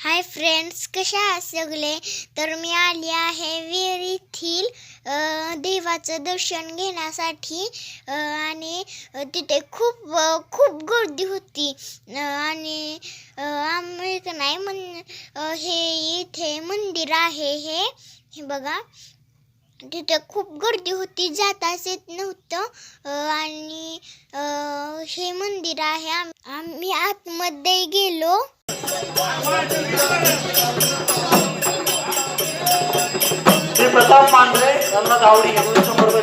Hi friends कशा आहात सगळे? तर मी आली आहे वीर येथील देवाचं दर्शन घेण्यासाठी. आणि तिथे खूप खूप गर्दी होती. आणि आम्ही का नाही मन हे इथे मंदिर आहे हे. हे बघा. तिथे खूप गर्दी होती जाताच येत नव्हतं. आणि हे मंदिर आहे. आम्ही आतमध्ये गेलो. श्री प्रताप मांढरे यांना गावडी घेऊन शंभर रुपये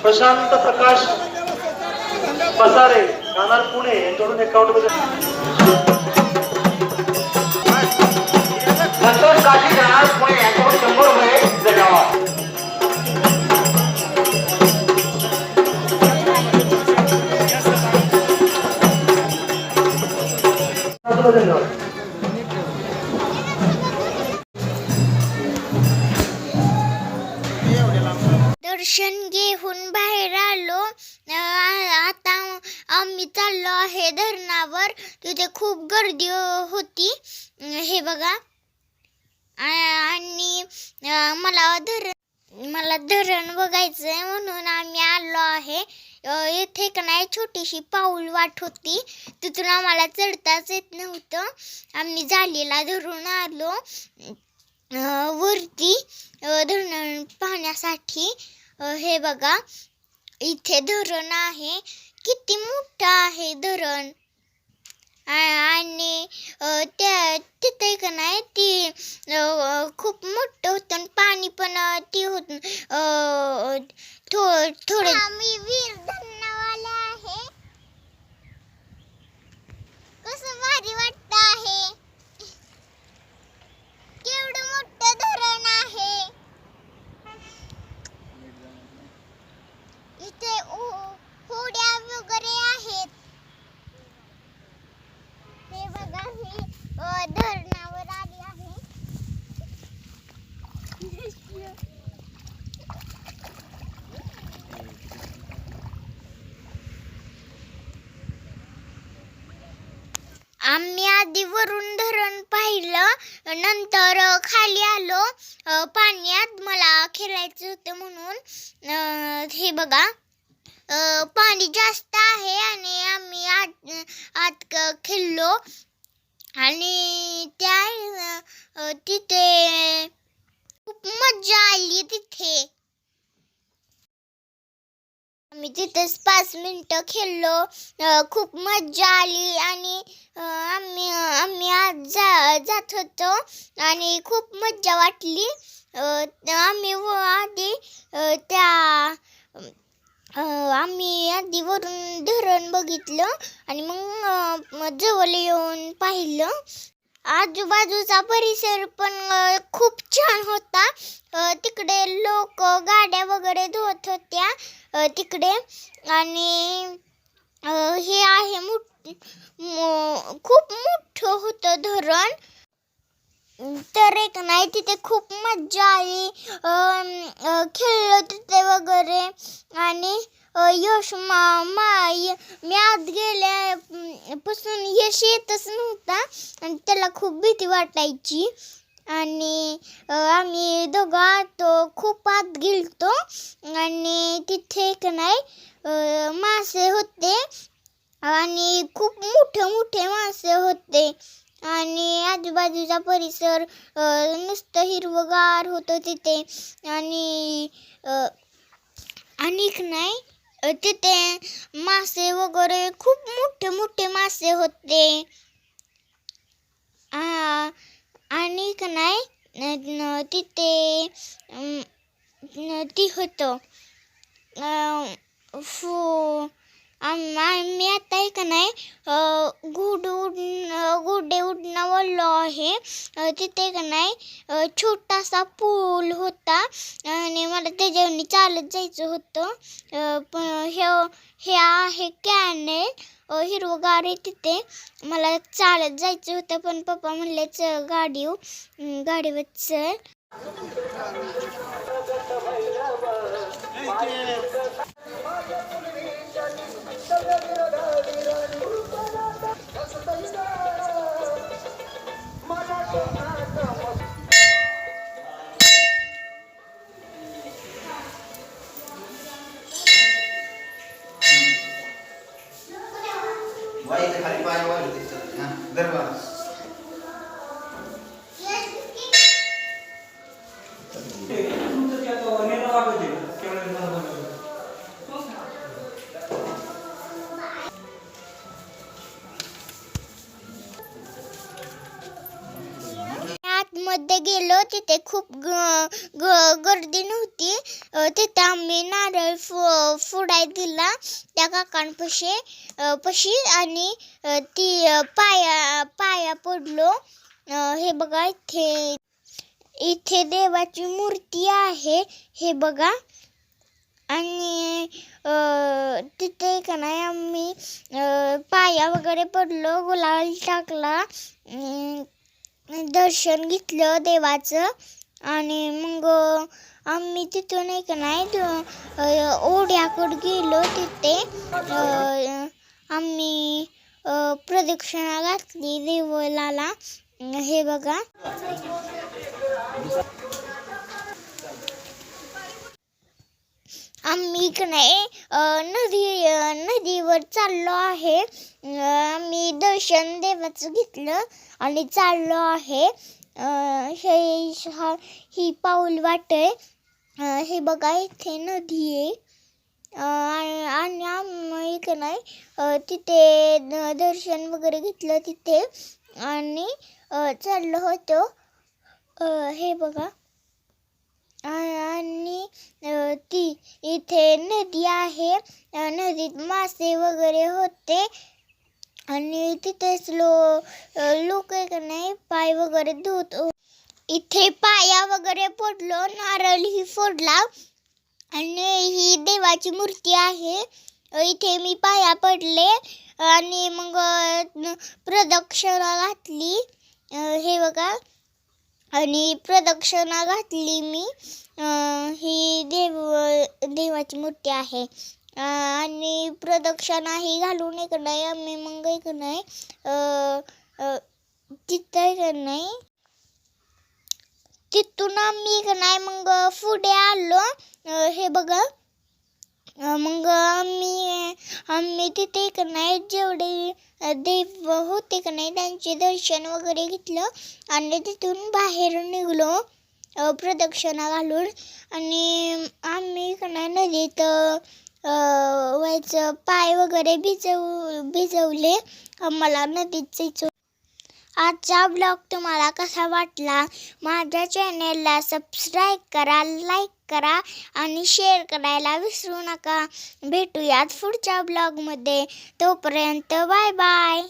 प्रशांत प्रकाश पसारे राहणार पुणे यांच्याकडून एकावन्न रुपये राहणार पुणे धन्यवाद दर्शन घेऊन बाहेर आलो. आता आम्ही चाललो आहे धरणावर. तिथे खूप गर्दी होती. हे बघा. आणि मला धरण मला धरण बघायचं आहे म्हणून आम्ही आलो आहे. येथे इथे का नाही छोटीशी पाऊल वाट होती. तिथून आम्हाला चढताच येत नव्हतं. आम्ही झालेला धरून आलो. वरती धरण पाहण्यासाठी. हे बघा इथे धरण आहे. किती मोठं आहे धरण. आणि त्या तिथे का नाही ती खूप मोठं होतं आणि पाणी पण ती होत थो थोडे आम्ही वीर धन्यवाला आहे. कसं भारी वाटतं आहे केवढं मोठं धरण आहे इथे उ- होड्या वगैरे आहेत हे बघा मी अ, धरणावर आली आहे आम्ही आधी वरून धरण पाहिलं. नंतर खाली आलो. पाण्यात मला खेळायचं होतं म्हणून. हे बघा. पाणी जास्त आहे आणि आम्ही आत आत खेळलो. आणि त्या तिथे खूप मज्जा आली तिथे आम्ही तिथेच पाच मिनटं खेळलो. खूप मज्जा आली आणि आम्ही आम्ही आज जा जात होतो आणि खूप मज्जा वाटली. आम्ही व आधी त्या आम्ही आधी वरून धरण बघितलं आणि मग जवळ येऊन पाहिलं. आजूबाजूचा परिसर पण खूप छान होता. तिकडे लोक गाड्या वगैरे धुवत होत्या. तिकडे. आणि हे आहे मोठ खूप मोठं होतं धरण. तर एक नाही तिथे खूप मज्जा आली. खेळलो तिथे वगैरे. आणि यश मा मा मी आत गेल्यापासून यश येतच नव्हता. आणि त्याला खूप भीती वाटायची. आणि आम्ही दोघं तो खूप आत गेलतो. आणि तिथे एक नाही मासे होते. आणि खूप मोठे मोठे मासे होते. आणि आजूबाजूचा परिसर नुसतं हिरवगार होतं तिथे. आणि अ, आणि नाही तिथे मासे वगैरे खूप मोठे मोठे मासे होते. आ, आणि का नाही न- न- तिथे अम, न- ती होतं अं, फो आम- आम्ही आता आहे का नाही गुड उडणं गुडे उडणं बोललो आहे. तिथे का नाही छोटासा पूल होता. आणि मला त्याच्यावर चालत जायचं होतं. पण हे हे आहे कॅनेल हिरवगार आहे तिथे. मला चालत जायचं होतं पण पप्पा म्हणले चल गाडी गाडीवर चल. खाली पाय वर होते दरबार गेलो तिथे खूप ग- ग- गर्दी नव्हती. तिथे आम्ही नारळ फु फुडाय दिला. त्या काकांपाशी पशी आणि ती पाया पाया पडलो. हे बघा इथे इथे देवाची मूर्ती आहे. हे बघा. आणि तिथे का नाही आम्ही पाया वगैरे पडलो गुलाल टाकला. दर्शन घेतलं देवाचं. आणि मग आम्ही तिथून एक नाही ओढ्याकडे गेलो तिथे. आम्ही प्रदक्षिणा घातली देवलाला. हे बघा. आम्ही इकडे नाही नदी अ, चाललो आहे. मी दर्शन देवाचं घेतलं आणि चाललो आहे. हे हा- ही पाऊल वाट आहे. हे बघा इथे नदी आहे. आणि आम्ही इकडे नाही तिथे दर्शन वगैरे घेतलं तिथे. आणि चाललो होतो. हे बघा आणि ती इथे नदी आहे. नदीत मासे वगैरे होते. आणि तिथेच लो लोक नाही पाय वगैरे धुत इथे पाया वगैरे फोडलो नारळ ही फोडला. आणि ही देवाची मूर्ती आहे. इथे मी पाया पडले. आणि मग प्रदक्षिणा घातली. हे बघा. आणि प्रदक्षिणा घातली मी. ही देव देवाची मूर्ती आहे. आणि प्रदक्षिणा ही घालून इकडं नाही आम्ही मग एक नाही तिथं नाही तिथून आम्ही इकडं नाही मग पुढे आलो. हे बघा. मग आम्ही आम्ही तिथे एक नाही जेवढे देव होते का नाही त्यांचे दर्शन वगैरे घेतलं आणि तिथून बाहेर निघलो प्रदक्षिणा घालून. आणि आम्ही का नाही नदीत व्हायचं पाय वगैरे भिजव भिजवले. आम्हाला नदीत जायचं आजचा ब्लॉग तुम्हाला कसा वाटला? माझ्या चॅनेलला सबस्क्राईब करा लाईक करा आणि शेअर करायला विसरू नका. भेटूयात पुढच्या ब्लॉगमध्ये तोपर्यंत बाय बाय